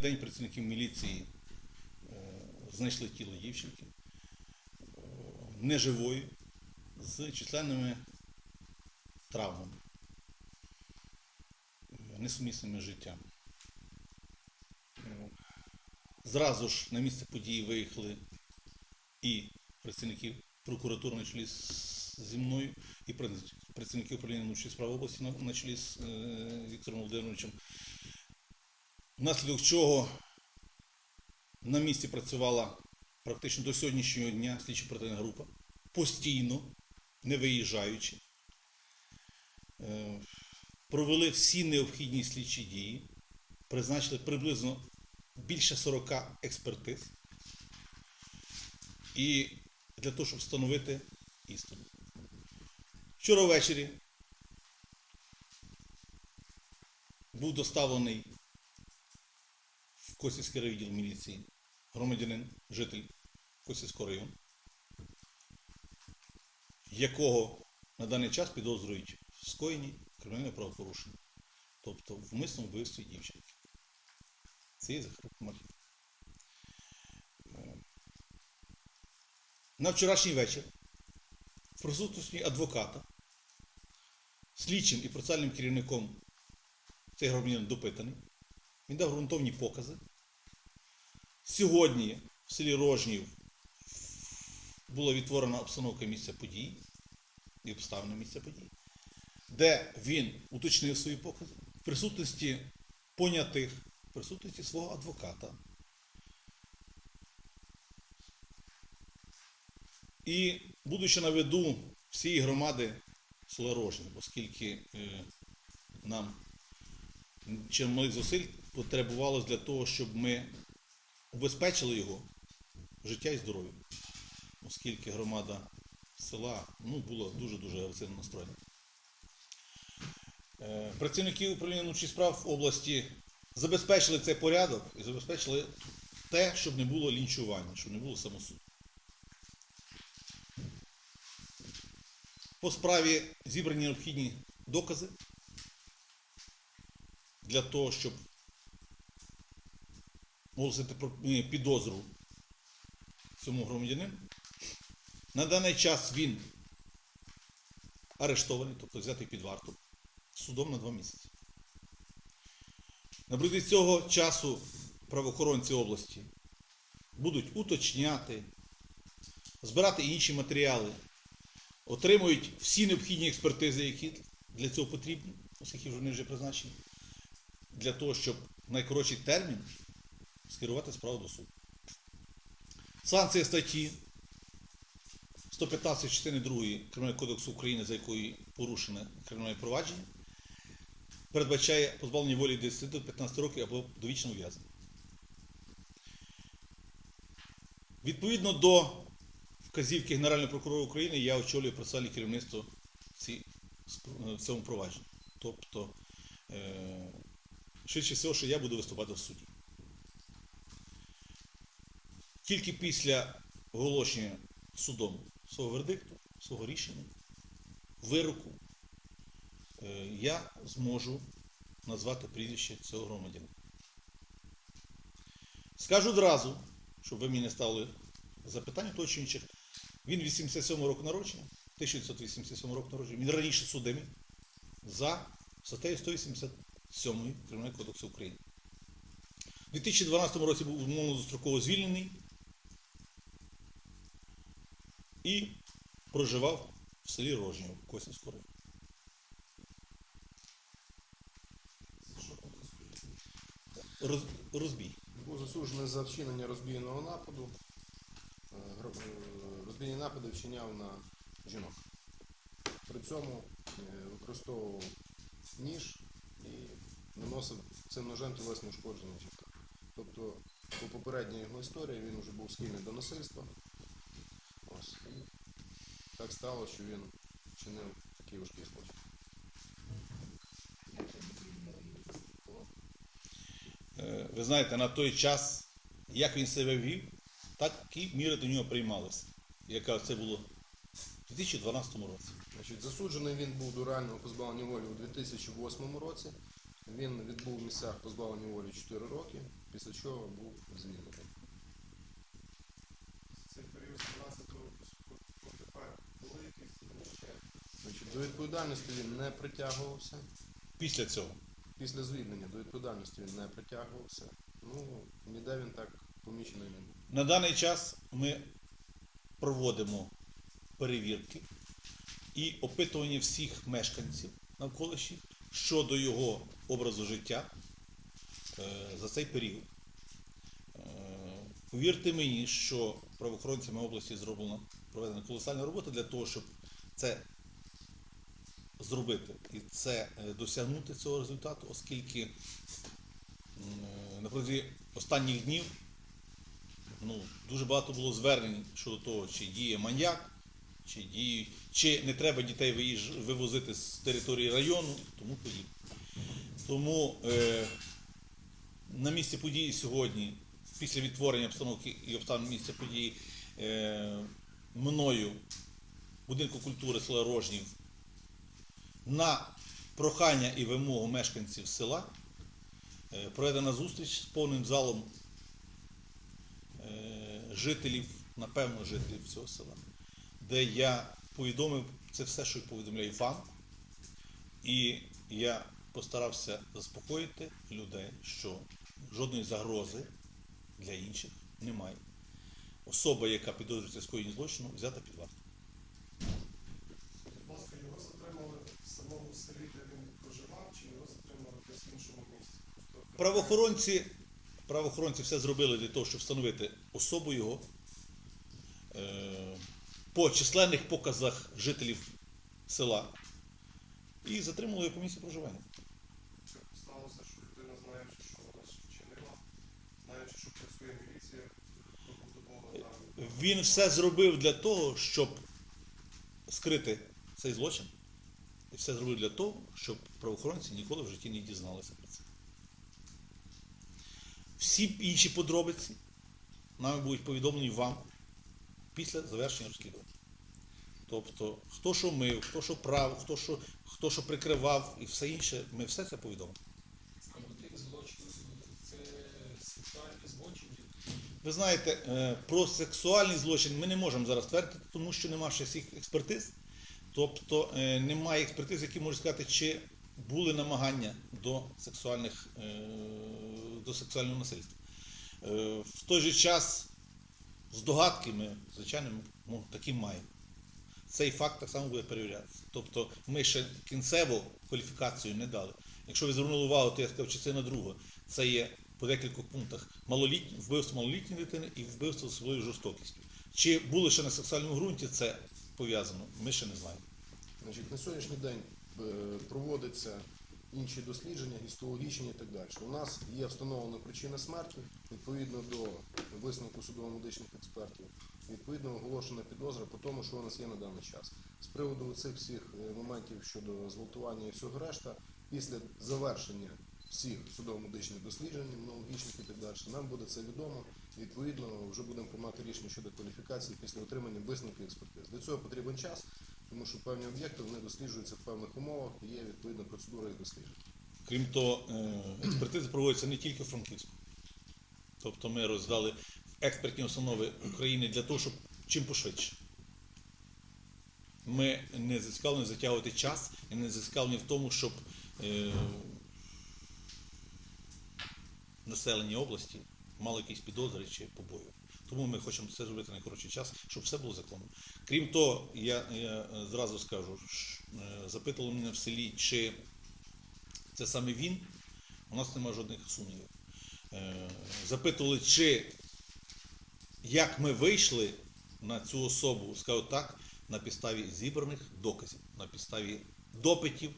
день працівників міліції е, знайшли тіло дівчинки е, неживою з численними травмами, несумісними життям. Е, Зразу ж на місце події виїхали і працівники прокуратури на чолі зі мною, і прац- працівники управління внутрішніх справ області на, чолі з Віктором Володимировичем. Внаслідок чого на місці працювала практично до сьогоднішнього дня слідчо оперативна група, постійно, не виїжджаючи. Е, Провели всі необхідні слідчі дії, призначили приблизно більше 40 експертиз. І для того, щоб встановити істину. Вчора ввечері був доставлений Косівський райвідділ міліції громадянин, житель Косівського району, якого на даний час підозрюють в скоєнні кримінального правопорушення, тобто в вмисному вбивстві дівчинки. Це є Захарук Мар'їн. Е, На вчорашній вечір в присутності адвоката, слідчим і процесуальним керівником цей громадянин допитаний. Він дав ґрунтовні покази. Сьогодні в селі Рожнів була відтворена обстановка місця події і обставини місця події, де він уточнив свої покази в присутності понятих, в присутності свого адвоката. І будучи на виду всієї громади села Рожнів, оскільки е, нам чималих зусиль потребувалось для того, щоб ми убезпечили його життя і здоров'я, оскільки громада села ну, була дуже-дуже агресивно настроєна. Е, Працівники управління внутрішніх справ області забезпечили цей порядок і забезпечили те, щоб не було лінчування, щоб не було самосуду. По справі зібрані необхідні докази для того, щоб оголосити підозру цьому громадянину. На даний час він арештований, тобто взятий під варту судом на два місяці. На протязі цього часу правоохоронці області будуть уточняти, збирати інші матеріали, отримують всі необхідні експертизи, які для цього потрібні, оскільки вони вже призначені, для того, щоб найкоротший термін скерувати справу до суду. Санкція статті 115 частини 2 Кримінального кодексу України, за якою порушене кримінальне провадження, передбачає позбавлення волі від 10 до 15 років або довічне ув'язнення. Відповідно до вказівки Генерального прокурора України я очолюю процесуальне керівництво в цьому провадженні. Тобто, е, швидше всього, що я буду виступати в суді. Тільки після оголошення судом свого вердикту, свого рішення, вироку, е, я зможу назвати прізвище цього громадянина. Скажу одразу, щоб ви мені не ставили запитань уточнюючих. Він 87 року народження, 1987 року народження. Він раніше судимий за статтею 187 Кримінального кодексу України. У 2012 році був умовно достроково звільнений і проживав в селі Рожнів Косівського району. Роз, розбій. Був засуджений за вчинення розбійного нападу. Е, е, Розбійні напади вчиняв на жінок. При цьому е, використовував ніж і наносив цим ножем тілесне ушкодження жінка. Тобто, по попередній його історії він вже був схильний до насильства. І так стало, що він вчинив такий важкий злочин. Е, ви знаєте, на той час, як він себе вів, такі міри до нього приймалися. Яка це було у 2012 році. Значить, засуджений він був до реального позбавлення волі у 2008 році. Він відбув в місцях позбавлення волі 4 роки, після чого був звільнений. Цей період 17 тепер були якісь ще Значить, до відповідальності він не притягувався. Після цього. Після звільнення до відповідальності він не притягувався. Ну, ніде він так помічений не був. На даний час ми проводимо перевірки і опитування всіх мешканців навколишніх щодо його образу життя е, за цей період. Е, Повірте мені, що правоохоронцями області зроблена проведена колосальна робота для того, щоб це зробити і це е, досягнути цього результату, оскільки е, на протязі останніх днів ну, дуже багато було звернень щодо того, чи діє маньяк, чи діє, чи не треба дітей виїж, вивозити з території району, тому подібне. Тому е, на місці події сьогодні, після відтворення обстановки і обставин місця події, е, мною будинку культури села Рожнів на прохання і вимогу мешканців села е, проведена зустріч з повним залом е, жителів, напевно, жителів цього села, де я повідомив це все, що повідомляю вам. І я постарався заспокоїти людей, що жодної загрози для інших немає. Особа, яка підозрюється скоєнні злочину, взята під варту. Будь ласка, його затримали в самому селі, де він проживав, чи його затримали десь в іншому місці? Правоохоронці, правоохоронці все зробили для того, щоб встановити особу його. Е, по численних показах жителів села і затримали його по місці проживання. Він все зробив для того, щоб скрити цей злочин. І все зробив для того, щоб правоохоронці ніколи в житті не дізналися про це. Всі інші подробиці нами будуть повідомлені вам після завершення розслідування. Тобто, хто що мив, хто що прав, хто що, хто що прикривав і все інше, ми все це повідомимо. Ви знаєте, е, про сексуальний злочин ми не можемо зараз твердити, тому що немає ще всіх експертиз. Тобто е, немає експертиз, які можуть сказати, чи були намагання до, сексуальних, е, до сексуального насильства. В той же час здогадки ми, звичайно, такі маємо. Цей факт так само буде перевірятися. Тобто ми ще кінцеву кваліфікацію не дали. Якщо ви звернули увагу, то я сказав, частина друга. Це є по декількох пунктах малолітні, вбивство малолітньої дитини і вбивство з особливою жорстокістю. Чи були ще на сексуальному ґрунті це пов'язано, ми ще не знаємо. Значить, на сьогоднішній день е, проводяться інші дослідження, гістологічні і так далі. У нас є встановлена причина смерті відповідно до висновку судово-медичних експертів. Відповідно оголошена підозра по тому, що у нас є на даний час. З приводу цих всіх е, моментів щодо зґвалтування і всього решта, після завершення всіх судово-медичних досліджень, имунологічних і так далі, нам буде це відомо. Відповідно, вже будемо приймати рішення щодо кваліфікації після отримання висновків експертиз. Для цього потрібен час, тому що певні об'єкти вони досліджуються в певних умовах і є відповідна процедура їх досліджень. Крім того, е, експертизи проводяться не тільки в Франківську. Тобто ми роздали експертні установи України для того, щоб чим пошвидше. Ми не зацікавлені затягувати час і не зацікавлені в тому, щоб е, населення області мало якісь підозри чи побої. Тому ми хочемо це зробити на найкоротший час, щоб все було законно. Крім того, я, я е, зразу скажу, е, запитували мене в селі, чи це саме він, у нас немає жодних сумнівів. Е, Запитували, чи як ми вийшли на цю особу, скажу так, на підставі зібраних доказів, на підставі допитів